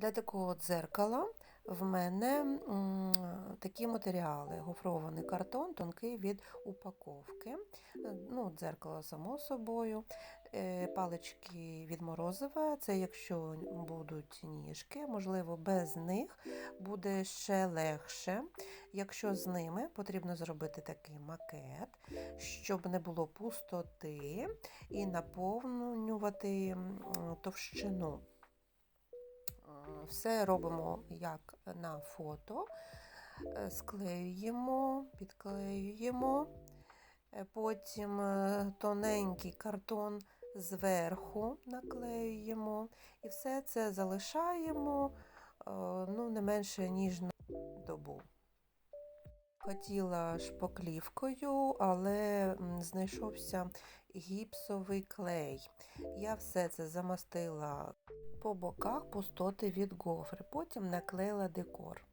Для такого дзеркала в мене такі матеріали: гофрований картон, тонкий від упаковки. Ну, дзеркало, само собою, е, палички від морозива. Це якщо будуть ніжки, можливо, без них буде ще легше. Якщо з ними потрібно зробити такий макет, щоб не було пустоти і наповнювати товщину. Все робимо як на фото. Е, Склеюємо, підклеюємо. Е, Потім е, тоненький картон зверху наклеюємо. І все це залишаємо ну, не менше, ніж на добу. Хотіла шпаклівкою, але знайшовся гіпсовий клей. Я все це замастила по боках пустоти від гофри, потім наклеїла декор.